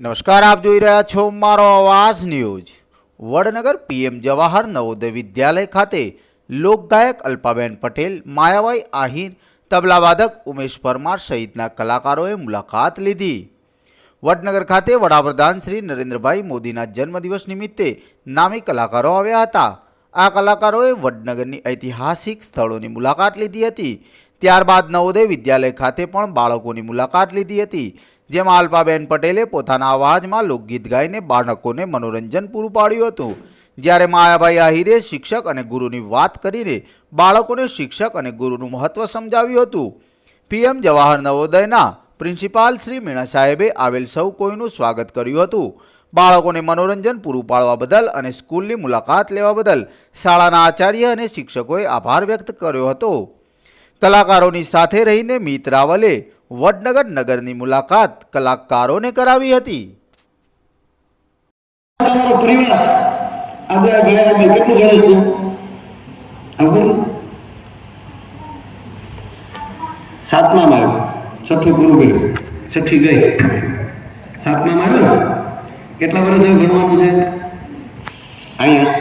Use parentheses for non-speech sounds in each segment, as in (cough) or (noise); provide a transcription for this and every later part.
નમસ્કાર, આપ જોઈ રહ્યા છો મારો અવાજ ન્યૂઝ. વડનગર પીએમ જવાહર નવોદય વિદ્યાલય ખાતે લોકગાયક અલ્પાબેન પટેલ માયાભાઈ આહિર તબલાવાદક ઉમેશ પરમાર સહિતના કલાકારોએ મુલાકાત લીધી. વડનગર ખાતે વડાપ્રધાન શ્રી નરેન્દ્રભાઈ મોદીના જન્મદિવસ નિમિત્તે નામી કલાકારો આવ્યા હતા. આ કલાકારોએ વડનગરની ઐતિહાસિક સ્થળોની મુલાકાત લીધી હતી. ત્યારબાદ નવોદય વિદ્યાલય ખાતે પણ બાળકોની મુલાકાત લીધી હતી, જેમાં આલ્પાબેન પટેલે પોતાના અવાજમાં લોકગીત ગાઈને બાળકોને મનોરંજન પૂરું પાડ્યું હતું. જ્યારે માયાભાઈ આહિરે શિક્ષક અને ગુરુની વાત કરીને બાળકોને શિક્ષક અને ગુરુનું મહત્ત્વ સમજાવ્યું હતું. પીએમ જવાહર નવોદયના પ્રિન્સિપાલ શ્રી મીણા સાહેબે આવેલ સૌ કોઈનું સ્વાગત કર્યું હતું. બાળકોને મનોરંજન પૂરું પાડવા બદલ અને સ્કૂલની મુલાકાત લેવા બદલ શાળાના આચાર્ય અને શિક્ષકોએ આભાર વ્યક્ત કર્યો હતો. કલાકારોની સાથે રહીને મિત રાવલે વડનગર નગરની મુલાકાત કલાકારોને કરાવી હતી. સાતમામાં આવ્યું. છઠ્ઠું પૂરું કર્યું છઠ્ઠી ગઈ. સાતમા આવ્યો કેટલા વર્ષ હવે ભણવાનું છે? અહીંયા.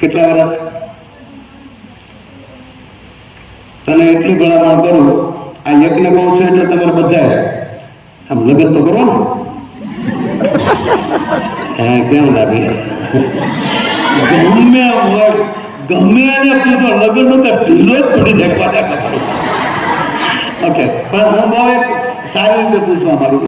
કેટલા વર્ષ? તને એટલી ભલામણ કરું, આ યજ્ઞ કહું છું એટલે તમારે બધા આમ લગ્ન તો કરો ને. (laughs) કેમ લાગે? ગમે હોય. ગમે એને પૂછો લગ્ન નું તો ઢીલો જ પડી જાય પાટા કપડું ઓકે પણ હું બહુ એક સારી રીતે પૂછવા માંગુ છું.